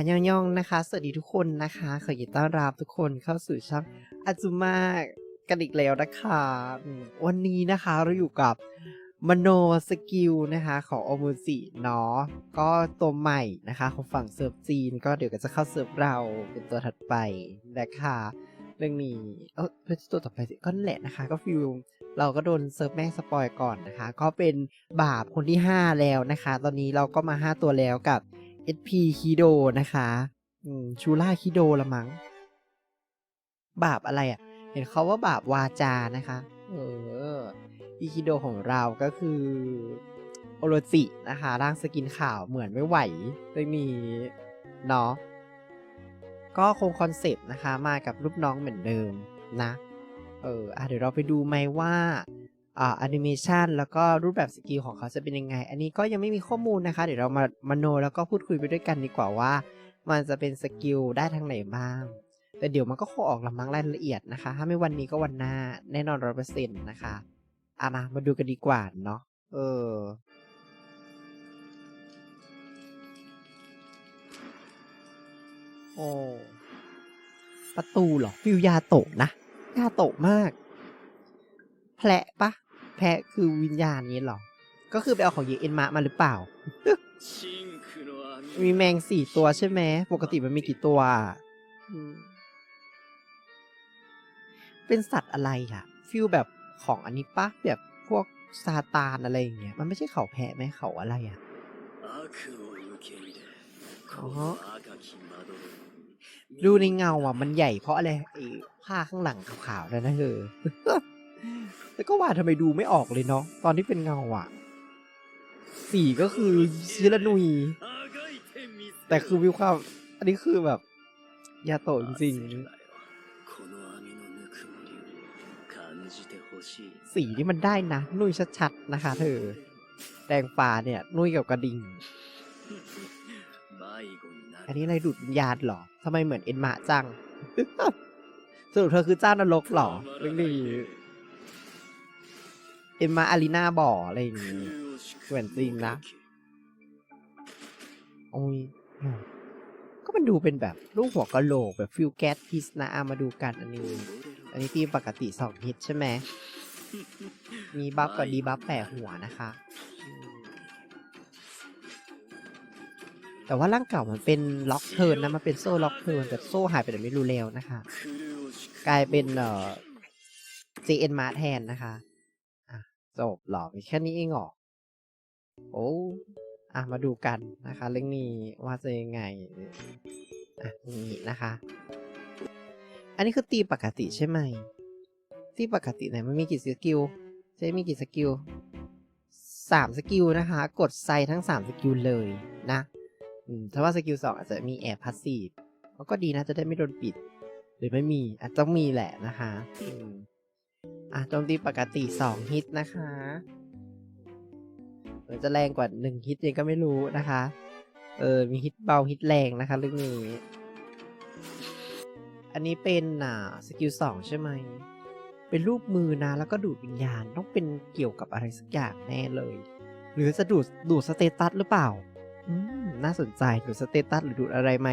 อันยองยองนะคะ สวัสดีทุกคนนะคะ ขอยินต้อนรับทุกคนเข้าสู่ช่องอาจุมากันอีกแล้วนะคะ วันนี้นะคะเราอยู่กับมโนสกิลนะคะของโอมูจิเนาะก็ตัวใหม่นะคะ ของฝั่งเซิร์ฟจีน ก็เดี๋ยวก็จะเข้าเซิร์ฟเราเป็นตัวถัดไปนะคะ เรื่องนี้เออเพื่อตัวต่อไปสิก็นั่นแหละนะคะ ก็ฟิลเราก็โดนเซิร์ฟแม่สปอยก่อนนะคะ ก็เป็นบาปคนที่ 5 แล้วนะคะ ตอนนี้เราก็มา 5 ตัวแล้วกับ SP คิโดนะคะชูล่าคิโดละมั้งบาปอะไรอะ่ะ เห็นเขาว่าบาปวาจานะคะ เอออีคิโดของเราก็คือโอโรจินะคะ ร่างสกินขาวเหมือนไม่ไหวเรื่องนี้เนาะก็คงคอนเซปต์นะคะ มากับรูปน้องเหมือนเดิมนะ เอออะเดี๋ยวเราไปดูไหมว่า แอนิเมชันแล้วก็รูปแบบสกิลของเขาจะเป็นยังไง อันนี้ก็ยังไม่มีข้อมูลนะคะ เดี๋ยวเรามามาโนแล้วก็พูดคุยไปด้วยกันดีกว่าว่า มันจะเป็นสกิลได้ทางไหนบ้าง แต่เดี๋ยวมันก็คงออกละมั้งรายละเอียดนะคะ ถ้าไม่วันนี้ก็วันหน้าแน่นอนร้อยเปอร์เซ็นต์นะคะอะมามาดูกันดีกว่าเนาะเออโอ้ประตูเหรอฟิวยาโตะนะยาโตะมาก แผลปะแผลคือวิญญาณนี้เหรอ ก็คือไปเอาของเยเอ็นมามาหรือเปล่า มีแมงสี่ตัวใช่ไหม ปกติมันมีกี่ตัวอะอืมเป็นสัตว์อะไรอะฟิลแบบของอันนี้ปะแบบพวกซาตานอะไรอย่างเงี้ย มันไม่ใช่เขาแพะไหมเขาอะไรอะอ๋อดูในเงาอะ มันใหญ่เพราะอะไรไอ้ผ้าข้างหลังขาวๆนั่นนะเธอ แต่ก็ว่าทำไมดูไม่ออกเลยเนาะตอนที่เป็นเงาอะสีก็คือชิรนุยแต่คือวิวความอันนี้คือแบบ ยาโตจริงสีที่มันได้นะ นุ่ยชัดๆ นะคะเธอ แดงฟ้าเนี่ย นุ่ยกับกระดิ่ง อันนี้อะไรดูดวิญญาณหรอทำไมเหมือนเอ็นมาจังสรุปเธอคือเจ้านรกหรอเรื่องนี้ เอ็นมาอารีนาบ่ออะไรอย่างงี้เหมือนจริงนะโอ้ยก็มันดูเป็นแบบรูปหัวกะโหลกแบบฟิลแก๊สพิสนะอามาดูกันอันนี้ อันนี้ทีมปกติสองฮิตใช่ไหมมีบัฟกับดีบัฟแปะหัวนะคะ แต่ว่าร่างเก่ามันเป็นล็อกเทิร์นนะ มันเป็นโซ่ล็อกเทิร์นแต่โซ่หายไปไหนไม่รู้แล้วนะคะ กลายเป็นเอ่อ JN มาแทนนะคะ จบหรอมีแค่นี้เองเหรอโอ้อะมาดูกันนะคะ เรื่องนี้ว่าจะยังไงอะนี่นะคะ อันนี้คือตีปกติใช่ไหมตีปกติไหนมันมีกี่สกิลใช้มีกี่สกิลสามสกิลนะคะ กดไซทั้งสามสกิลเลยนะถ้าว่าสกิลสองอาจจะมีแอบพาสซีฟก็ดีนะจะได้ไม่โดนปิด หรือไม่มีอาจจะต้องมีแหละนะคะ อะโจมตีปกติสองฮิตนะคะหรือจะแรงกว่าหนึ่งฮิตยังก็ไม่รู้นะคะ เออ มีฮิตเบาฮิตแรงนะคะเรื่องนี้ อันนี้เป็นอ่าสกิลสองใช่ไหม เป็นรูปมือนะ แล้วก็ดูดวิญญาณ ต้องเป็นเกี่ยวกับอะไรสักอย่างแน่เลย หรือจะดูดดูดสเตตัสหรือเปล่า อืม น่าสนใจ ดูดสเตตัสหรือดูดอะไรไหม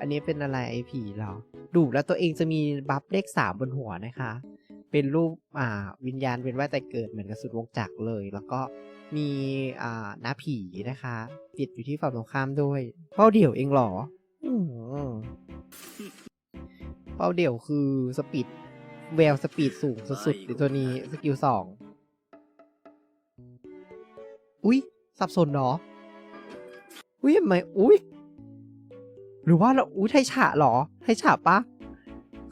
อันนี้เป็นอะไรไอผีหรอ ดูดแล้วตัวเองจะมีบัฟเลขสามบนหัวนะคะ เป็นรูปอ่าวิญญาณเป็นว่าแต่เกิดเหมือนกับสุดวงจักรเลย แล้วก็มีอ่าหน้าผีนะคะ ติดอยู่ที่ฝั่งตรงข้ามด้วยเป้าเดี่ยวเองเหรออืมเป้าเดี่ยวคือสปีดแววสปีดสูงสุดๆในตัวนี้สกิลสองอุ๊ยสับสนเหรออุ้ยทำไมอุ้ยหรือว่าเราอุ้ยไทยฉะเหรอ ไทยฉะปะ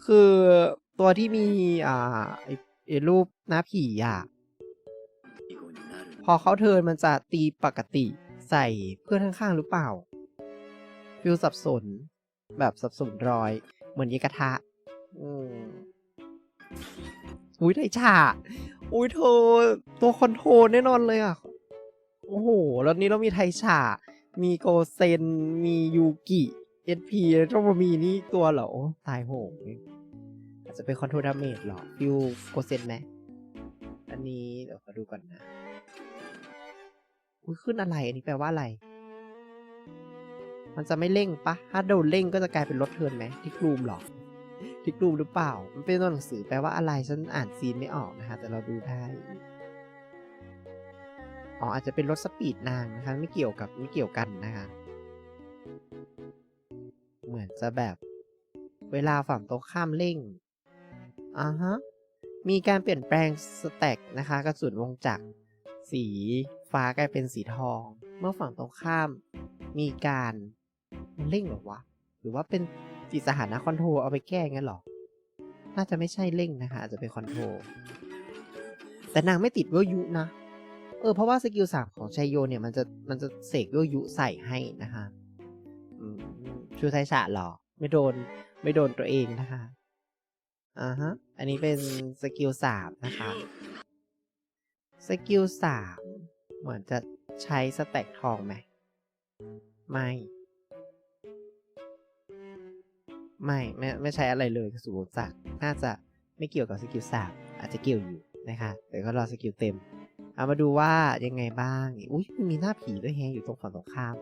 คือ ตัวที่มีอ่าไอ้ไอ้รูปหน้าผีอะ พอเขาเทิร์นมันจะตีปกติใส่เพื่อนข้างๆหรือเปล่า ฟิลสับสน แบบสับสนรอย เหมือนยีกระทะ อืมอุ้ยไทยฉะอุ้ยเธอตัวคอนโทรลแน่นอนเลยอะ โอ้โห แล้วนี้เรามีไทยฉะมีโกเซน มียูกิเอสพีแล้วต้องมามีนี่ตัวเหรอโอ้ตายโหง อาจจะเป็นคอนโทรลดาเมจเหรอฟิวโกเซนไหมอันนี้เดี๋ยวขอดูก่อนนะอุ้ยขึ้นอะไร อันนี้แปลว่าอะไร มันจะไม่เร่งปะ ถ้าโดนเร่งก็จะกลายเป็นรถเทินไหมที่กรูมหรอที่กรูมหรือเปล่า มันเป็นตัวหนังสือแปลว่าอะไร ฉันอ่านซีนไม่ออกนะคะ แต่เราดูได้ อ๋อ อาจจะเป็นรถสปีดนางนะคะ ไม่เกี่ยวกับไม่เกี่ยวกันนะคะ เหมือนจะแบบ เวลาฝั่งตรงข้ามเร่ง อ่าฮะ มีการเปลี่ยนแปลงสแต็กนะคะ กระสุนวงจักรสีฟ้ากลายเป็นสีทอง เมื่อฝั่งตรงข้ามมีการมันเร่งหรอวะ หรือว่าเป็นจิตสถานะคอนโทรเอาไปแก้งั้นหรอ น่าจะไม่ใช่เร่งนะคะอาจจะเป็นคอนโทรแต่นางไม่ติดเวลยุนะ เออเพราะว่าสกิลสามของชัยโยเนี่ยมันจะมันจะเสกเวลยุใส่ให้นะคะชูไทฉะหรอ ไม่โดนไม่โดนตัวเองนะคะ อ่าฮะ อันนี้เป็นสกิลสามนะคะ สกิลสามเหมือนจะใช้สแต็กทองไหม ไม่ ไม่ไม่ ไม่ใช้อะไรเลยกระสุนวงจักรน่าจะไม่เกี่ยวกับสกิลสามอาจจะเกี่ยวอยู่นะคะเดี๋ยวก็รอสกิลเต็ม เอามาดูว่ายังไงบ้าง อุ้ยมันมีหน้าผีด้วยแฮะอยู่ตรงฝั่งตรงข้าม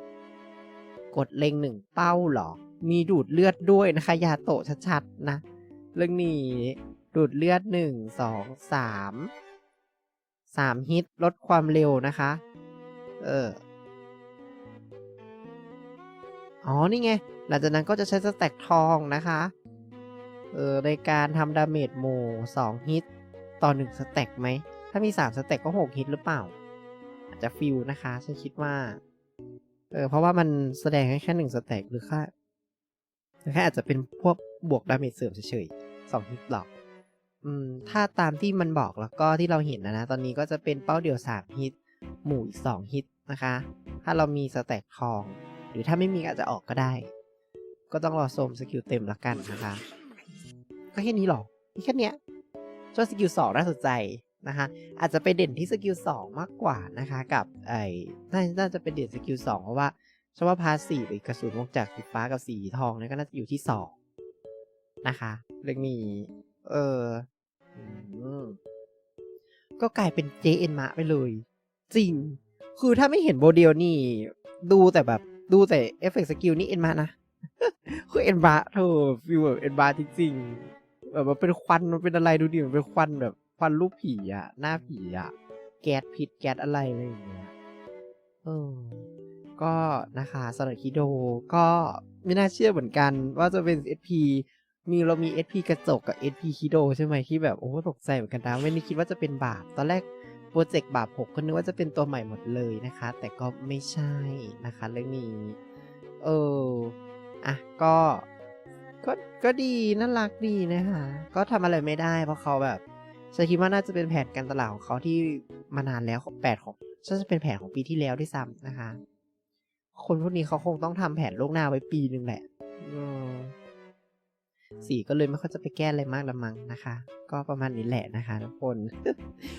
กดเล็งหนึ่งเป้าเหรอ มีดูดเลือดด้วยนะคะ ยาโตะชัดๆนะ เรื่องนี้ ดูดเลือดหนึ่งสองสามสามฮิตลดความเร็วนะคะ เออ อ๋อ นี่ไง หลังจากนั้นก็จะใช้สแต็กทองนะคะ เออ ในการทำดาเมจหมู่สองฮิตต่อหนึ่งสแต็กไหม ถ้ามีสามสแต็กก็หกฮิตหรือเปล่า อาจจะฟิลนะคะ ฉันคิดว่า เออ เพราะว่ามันแสดงให้แค่หนึ่งสแต็กหรือแค่แค่อาจจะเป็นพวกบวกดาเมจเสริมเฉย สองฮิตหรอกอืมถ้าตามที่มันบอกแล้วก็ที่เราเห็นนะนะ ตอนนี้ก็จะเป็นเป้าเดียวสามฮิต หมู่อีกสองฮิตนะคะ ถ้าเรามีสแต็กทอง หรือถ้าไม่มีอาจจะออกก็ได้ ก็ต้องรอชมสกิลเต็มละกันนะคะ ก็แค่นี้หรอมีแค่เนี้ยส่วนสกิลสองน่าสนใจนะคะอาจจะไปเด่นที่สกิลสองมากกว่านะคะกับไอ้น่าจะเป็นเด่นสกิลสองเพราะว่าชว่าพาสีหรือกระสุนวงจักสีฟ้ากับสีทองเนี่ยก็น่าจะอยู่ที่สองนะคะ เรื่องนี้ เอออืมก็กลายเป็น JN มาไปเลย จริง คือถ้าไม่เห็นโมเดลนี่ ดูแต่แบบดูแต่เอฟเฟกต์สกิลนี่เอ็นมานะ คือเอ็นบาเธอฟิลแบบเอ็นบาจริงๆแบบมันเป็นควันมันเป็นอะไรดูดิมันเป็นควันแบบควันรูปผีอะหน้าผีอะแก๊สพิษแก๊สอะไรอะไรอย่างเงี้ยเออก็นะคะสำหรับคิโดก็ไม่น่าเชื่อเหมือนกันว่าจะเป็น SP มีเรามี SP กระจกกับ SP คิโดใช่ไหมที่แบบ โอ้ตกใจเหมือนกันนะไม่ได้คิดว่าจะเป็นบาปตอนแรกโปรเจกต์บาปหกก็นึกว่าจะเป็นตัวใหม่หมดเลยนะคะ แต่ก็ไม่ใช่นะคะ เรื่องนี้ เอออะก็ก็ก็ดีน่ารักดีนะคะก็ทำอะไรไม่ได้เพราะเขาแบบฉันคิดว่าน่าจะเป็นแผนการตลาดของเขาที่มานานแล้วแปดของฉันจะเป็นแผนของปีที่แล้วด้วยซ้ำนะคะ คนพวกนี้เขาคงต้องทำแผนล่วงหน้าไว้ปีหนึ่งแหละอืม สีก็เลยไม่ค่อยจะไปแก้อะไรมากละมั้งนะคะ ก็ประมาณนี้แหละนะคะทุกคน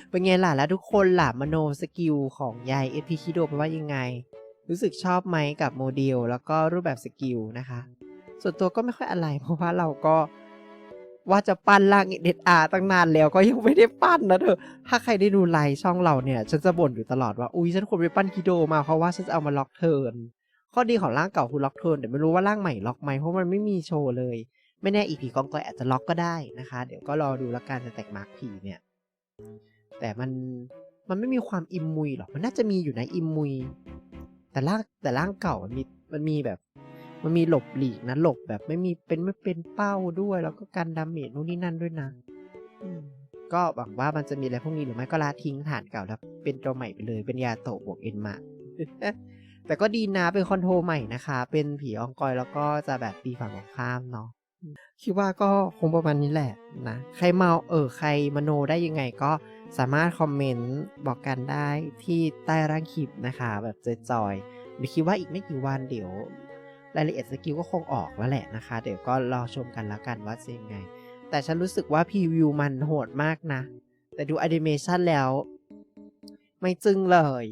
เป็นไงล่ะแล้วทุกคนล่ะมโนสกิลของยายเอพีคิโดเป็นว่ายังไง รู้สึกชอบไหมกับโมเดล แล้วก็รูปแบบสกิลนะคะ ส่วนตัวก็ไม่ค่อยอะไร เพราะว่าเราก็ว่าจะปั้นร่างเด็ดอาตั้งนานแล้วก็ยังไม่ได้ปั้นนะเธอ ถ้าใครได้ดูไลฟ์ช่องเราเนี่ย ฉันจะบ่นอยู่ตลอดว่า อุ้ยฉันควรไปปั้นคิโดมาเพราะว่าฉันจะเอามาล็อกเทิร์น ข้อดีของร่างเก่าคือล็อกเทิร์นแต่ไม่รู้ว่าร่างใหม่ล็อกไหมเพราะมันไม่มีโชว์เลย ไม่แน่อีพีกองกอยอาจจะล็อกก็ได้นะคะ เดี๋ยวก็รอดูล้วกันจะแตกมาร์กผีเนี่ย แต่มันมันไม่มีความอิมมุยหรอกมันน่าจะมีอยู่ในอิมมุย แต่ร่างแต่ร่างเก่ามันมีมันมีแบบ มันมีหลบหลีกนะหลบแบบไม่มีเป็นไม่เป็นเป้าด้วย แล้วก็การดาเมจนู่นนี่นั่นด้วยนะก็หวังว่ามันจะมีอะไรพวกนี้หรือไม่ก็ละทิ้งฐานเก่าแล้ว เป็นตัวใหม่ไปเลยเป็นยาโตะบวกเอ็นมาแต่ก็ดีนะเป็นคอนโทรใหม่นะคะ เป็นผีอองกอยแล้วก็จะแบบตีฝั่งของข้ามเนาะ คิดว่าก็คงประมาณนี้แหละนะ ใครเมาเออใครมโนได้ยังไงก็สามารถคอมเมนต์บอกกันได้ที่ใต้ร่างคลิปนะคะ แบบจอยๆหรือคิดว่าอีกไม่กี่วันเดี๋ยวรายละเอียดสกิลก็คงออกแล้วแหละนะคะ เดี๋ยวก็รอชมกันแล้วกันว่าจะยังไง แต่ฉันรู้สึกว่าพรีวิวมันโหดมากนะ แต่ดูแอนิเมชันแล้ว ไม่จึงเลย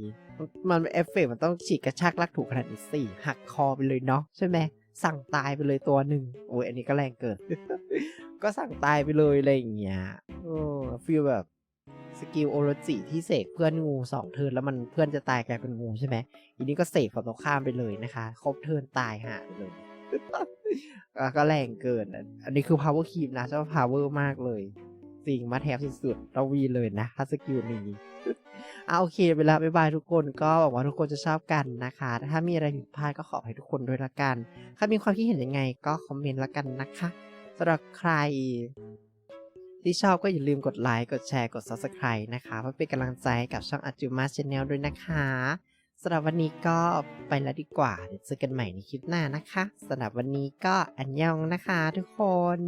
มันเอฟเฟกมันต้องฉีกกระชากลักถูกขนาดนี้สี่หักคอไปเลยเนาะใช่ไหม สั่งตายไปเลยตัวหนึ่งโอ้ยอันนี้ก็แรงเกิน ก็สั่งตายไปเลยอะไรอย่างเงี้ยโอ้ฟีลแบบสกิลโอโรจิที่เสกเพื่อนงูสองเทิร์นแล้วมันเพื่อนจะตายกลายเป็นงูใช่ไหมอีนี้ก็เสกฝั่งตรงข้ามไปเลยนะคะ ครบเทิร์นตายหาไปเลยอะก็แรงเกินอะอันนี้คือ power creep นะชอบ power มากเลยจริงมาแทบสุดๆเราวีเลยนะถ้าสกิลนี้ อะโอเคเวลาบ๊ายบายทุกคนก็หวังว่าทุกคนจะชอบกันนะคะ ถ้ามีอะไรผิดพลาดก็ขอให้ทุกคนด้วยละกัน ถ้ามีความคิดเห็นยังไงก็คอมเมนต์ละกันนะคะสำหรับใครที่ชอบก็อย่าลืมกดไลค์ กดแชร์ กด Subscribe นะคะ เพื่อเป็นกำลังใจให้กับช่อง a j u m a Channel ด้วยนะคะสำหรับวันนี้ก็ไปแล้วดีกว่า เดี๋ยวเจอกันใหม่ในคลิปหน้านะคะสำหรับวันนี้ก็อันยองนะคะทุกคน